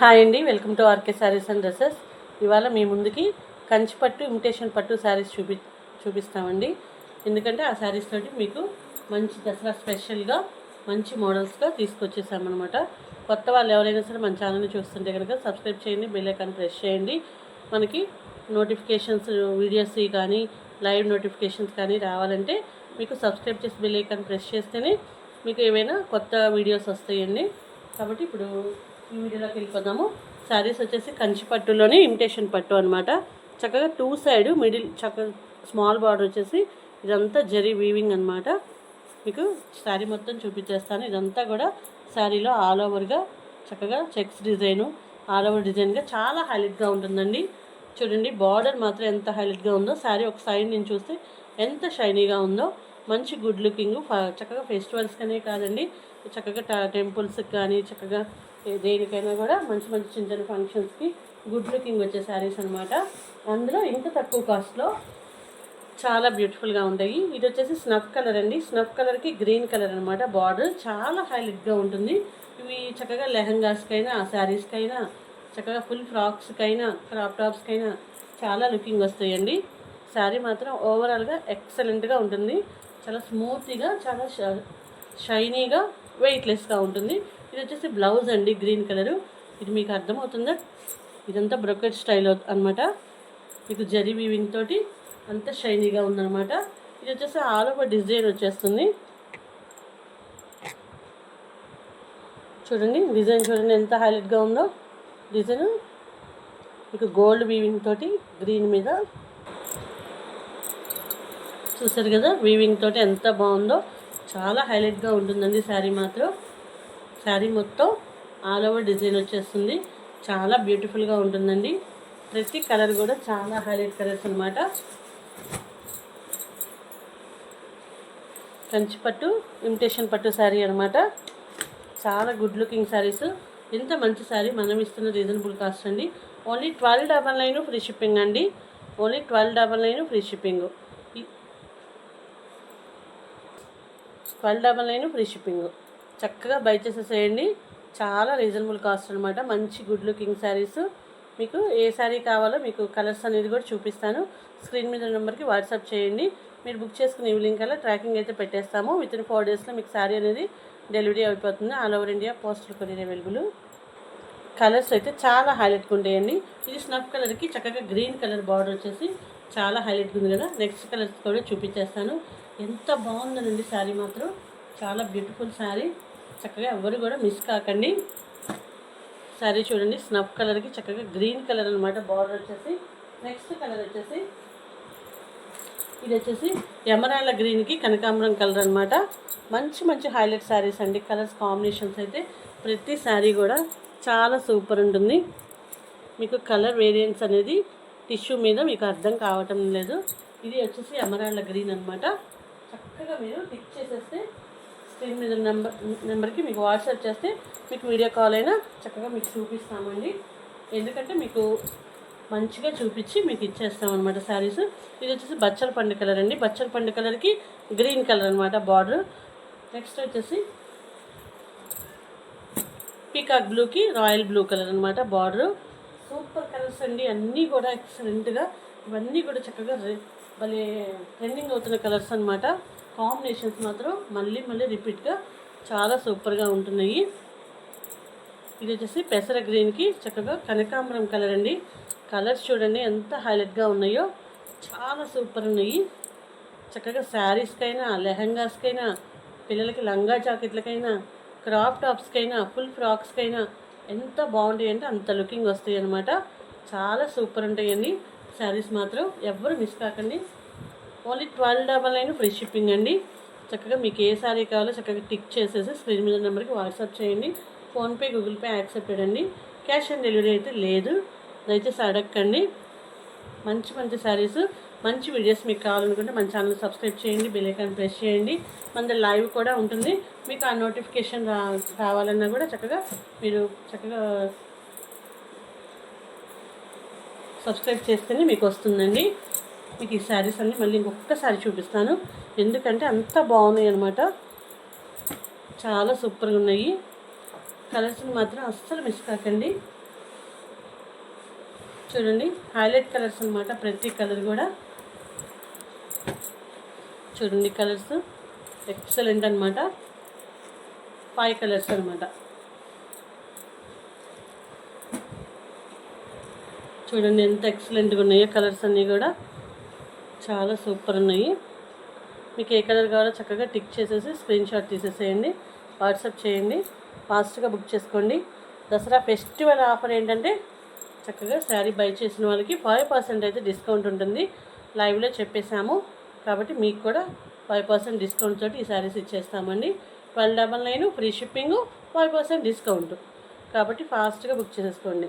Hi అండి welcome to R K Sarees and Dresses. ఇవాళ మీ ముందుకి కంచి పట్టు ఇమిటేషన్ పట్టు శారీస్ చూపి చూపిస్తామండి. ఎందుకంటే ఆ శారీస్ తోటి మీకు మంచి దసరా స్పెషల్గా మంచి మోడల్స్గా తీసుకొచ్చేసామన్నమాట. కొత్త వాళ్ళు ఎవరైనా సరే మన ఛానల్ని చూస్తుంటే కనుక సబ్స్క్రైబ్ చేయండి బెల్ ఐకాన్ ప్రెస్ చేయండి. మనకి నోటిఫికేషన్స్ వీడియోస్ కానీ లైవ్ నోటిఫికేషన్స్ కానీ రావాలంటే మీకు సబ్స్క్రైబ్ చేసి బెల్ ఐకాన్ ప్రెస్ చేస్తేనే మీకు ఏమైనా కొత్త వీడియోస్ వస్తాయండి. కాబట్టి ఇప్పుడు ఈ వీడియోలోకి వెళ్ళిపోదాము. శారీస్ వచ్చేసి కంచి పట్టులోనే ఇమిటేషన్ పట్టు అనమాట చక్కగా టూ సైడ్ మిడిల్ చక్కగా స్మాల్ బార్డర్ వచ్చేసి ఇదంతా జరీ వీవింగ్ అనమాట మీకు శారీ మొత్తం చూపించేస్తాను. ఇదంతా కూడా శారీలో ఆల్ ఓవర్గా చక్కగా చెక్స్ డిజైను ఆల్ ఓవర్ డిజైన్గా చాలా హైలైట్గా ఉంటుందండి. చూడండి బార్డర్ మాత్రం ఎంత హైలైట్గా ఉందో శారీ ఒక సైడ్ నుంచి చూస్తే ఎంత షైనీగా ఉందో మంచి గుడ్ లుకింగ్ చక్కగా ఫెస్టివల్స్కనే కాదండి. చక్కగా టెంపుల్స్కి కానీ చక్కగా దేనికైనా కూడా మంచి మంచి చిన్న చిన్న ఫంక్షన్స్కి గుడ్ లుకింగ్ వచ్చే శారీస్ అనమాట అందులో ఇంత తక్కువ కాస్ట్లో చాలా బ్యూటిఫుల్గా ఉంటాయి. ఇది వచ్చేసి స్నఫ్ కలర్ అండి. స్నఫ్ కలర్కి గ్రీన్ కలర్ అనమాట బార్డర్ చాలా హైలైట్గా ఉంటుంది. ఇవి చక్కగా లెహంగాస్కైనా శారీస్కైనా చక్కగా ఫుల్ ఫ్రాక్స్కైనా క్రాప్ టాప్స్కైనా చాలా లుకింగ్ వస్తాయండి. శారీ మాత్రం ఓవరాల్గా ఎక్సలెంట్గా ఉంటుంది. చాలా స్మూత్గా చాలా ష- షైనీగా వెయిట్లెస్గా ఉంటుంది. ఇది వచ్చేసి బ్లౌజ్ అండి గ్రీన్ కలరు. ఇది మీకు అర్థమవుతుందా? ఇదంతా బ్రొకెట్ స్టైల్ అనమాట మీకు జరీ వీవింగ్ తోటి అంత షైనీగా ఉందన్నమాట. ఇది వచ్చేసి ఆల్ ఓవర్ డిజైన్ వచ్చేస్తుంది. చూడండి డిజైన్ చూడండి ఎంత హైలైట్గా ఉందో. డిజైన్ మీకు గోల్డ్ వీవింగ్ తోటి గ్రీన్ మీద. చూసారు కదా వీవింగ్ తోటి ఎంత బాగుందో. చాలా హైలైట్గా ఉంటుందండి శారీ మాత్రం. శారీ మొత్తం ఆల్ ఓవర్ డిజైన్ వచ్చేస్తుంది. చాలా బ్యూటిఫుల్గా ఉంటుందండి. ప్రతి కలర్ కూడా చాలా హైలైట్ కలర్స్ అనమాట కంచి పట్టు ఇమిటేషన్ పట్టు శారీ అనమాట చాలా గుడ్ లుకింగ్ శారీస్. ఎంత మంచి శారీ మనం ఇస్తున్న రీజనబుల్ కాస్ట్ అండి. Only twelve double nine free shipping అండి. Only twelve double nine free shipping. Twelve double nine free shipping. చక్కగా బై చేసేసేయండి. చాలా రీజనబుల్ కాస్ట్ అనమాట మంచి గుడ్ లుకింగ్ శారీస్. మీకు ఏ శారీ కావాలో మీకు కలర్స్ అనేది కూడా చూపిస్తాను. స్క్రీన్ మీద నెంబర్కి వాట్సాప్ చేయండి. మీరు బుక్ చేసుకునే లింక్ అలా ట్రాకింగ్ అయితే పెట్టేస్తాము. విత్ ఇన్ ఫోర్ డేస్లో మీకు శారీ అనేది డెలివరీ అయిపోతుంది. All over India postal courier available. Colours అయితే చాలా హైలైట్గా ఉంటాయండి. ఇది స్నఫ్ కలర్కి చక్కగా గ్రీన్ కలర్ బార్డర్ వచ్చేసి చాలా హైలైట్గా ఉంది కదా. నెక్స్ట్ కలర్స్ కూడా చూపించేస్తాను. ఎంత బాగుందనండి శారీ మాత్రం. చాలా బ్యూటిఫుల్ శారీ. చక్కగా ఎవరు కూడా మిస్ కాకండి. శారీ చూడండి స్నఫ్ కలర్కి చక్కగా గ్రీన్ కలర్ అనమాట బార్డర్ వచ్చేసి. నెక్స్ట్ కలర్ వచ్చేసి ఇది వచ్చేసి ఎమరాళ్ళ గ్రీన్కి కనకాంబరం కలర్ అనమాట మంచి మంచి హైలైట్ శారీస్ అండి. కలర్స్ కాంబినేషన్స్ అయితే ప్రతి శారీ కూడా చాలా సూపర్ ఉంటుంది. మీకు కలర్ వేరియంట్స్ అనేది టిష్యూ మీద మీకు అర్థం కావటం లేదు. ఇది వచ్చేసి ఎమరాళ్ళ గ్రీన్ అనమాట చక్కగా మీరు టిక్ చేసేస్తే స్క్రీన్ మీద నెంబర్ నెంబర్కి మీకు వాట్సాప్ చేస్తే మీకు వీడియో కాల్ అయినా చక్కగా మీకు చూపిస్తామండి. ఎందుకంటే మీకు మంచిగా చూపించి మీకు ఇచ్చేస్తాం అనమాట శారీస్. ఇది వచ్చేసి బచ్చల పండు కలర్ అండి. బచ్చల పండు కలర్కి గ్రీన్ కలర్ అనమాట బార్డర్ నెక్స్ట్ వచ్చేసి పీకాక్ బ్లూకి రాయల్ బ్లూ కలర్ అనమాట బార్డర్ సూపర్ కలర్స్ అండి. అన్నీ కూడా ఎక్సలెంట్గా ఇవన్నీ కూడా చక్కగా మళ్ళీ ట్రెండింగ్ అవుతున్న కలర్స్ అనమాట కాంబినేషన్స్ మాత్రం మళ్ళీ మళ్ళీ రిపీట్గా చాలా సూపర్గా ఉంటున్నాయి. ఇది వచ్చేసి పెసర గ్రీన్కి చక్కగా కనకాంబరం కలర్ అండి. కలర్స్ చూడండి ఎంత హైలైట్గా ఉన్నాయో. చాలా సూపర్ ఉన్నాయి. చక్కగా శారీస్కైనా లెహంగాస్కైనా పిల్లలకి లంగా జాకెట్లకైనా క్రాప్ టాప్స్కైనా ఫుల్ ఫ్రాక్స్కైనా ఎంత బాగుంటాయి అంటే అంత లుకింగ్ వస్తాయి అనమాట చాలా సూపర్ ఉంటాయండి. శారీస్ మాత్రం ఎవ్వరు మిస్ కాకండి. Only twelve double nine free shipping అండి. చక్కగా మీకు ఏ శారీ కావాలో చక్కగా టిక్ చేసేసి స్క్రీన్ మీద నెంబర్కి వాట్సాప్ చేయండి. ఫోన్పే గూగుల్ పే యాక్సెప్టెడ్ అండి. క్యాష్ ఆన్ డెలివరీ అయితే లేదు. దయచేసి అడగండి మంచి మంచి శారీస్ మంచి వీడియోస్ మీకు కావాలనుకుంటే మన ఛానల్ సబ్స్క్రైబ్ చేయండి. బెల్ ప్రెస్ చేయండి. మన లైవ్ కూడా ఉంటుంది. మీకు ఆ నోటిఫికేషన్ రా రావాలన్నా కూడా చక్కగా మీరు చక్కగా సబ్స్క్రైబ్ చేస్తేనే మీకు వస్తుందండి. మీకు ఈ శారీస్ అన్నీ మళ్ళీ ఇంకొకసారి చూపిస్తాను. ఎందుకంటే అంత బాగున్నాయి అనమాట చాలా సూపర్గా ఉన్నాయి. కలర్స్ని మాత్రం అస్సలు మిస్ కాకండి. చూడండి హైలైట్ కలర్స్ అనమాట ప్రతి కలర్ కూడా. చూడండి కలర్స్ ఎక్సలెంట్ అనమాట ఫైవ్ కలర్స్ అనమాట చూడండి ఎంత ఎక్సలెంట్గా ఉన్నాయో కలర్స్ అన్నీ కూడా. చాలా సూపర్ ఉన్నాయి. మీకు ఏ కలర్ కావాలో చక్కగా టిక్ చేసేసి స్క్రీన్ షాట్ తీసేసేయండి. వాట్సాప్ చేయండి. ఫాస్ట్గా బుక్ చేసుకోండి. దసరా ఫెస్టివల్ ఆఫర్ ఏంటంటే చక్కగా శారీ బై చేసిన వాళ్ళకి ఫైవ్ పర్సెంట్ అయితే డిస్కౌంట్ ఉంటుంది. లైవ్లో చెప్పేశాము. కాబట్టి మీకు కూడా ఫైవ్ పర్సెంట్ డిస్కౌంట్ తోటి ఈ saris ఇచ్చేస్తామండి. Twelve double nine free shipping five percent discount కాబట్టి ఫాస్ట్గా బుక్ చేసేసుకోండి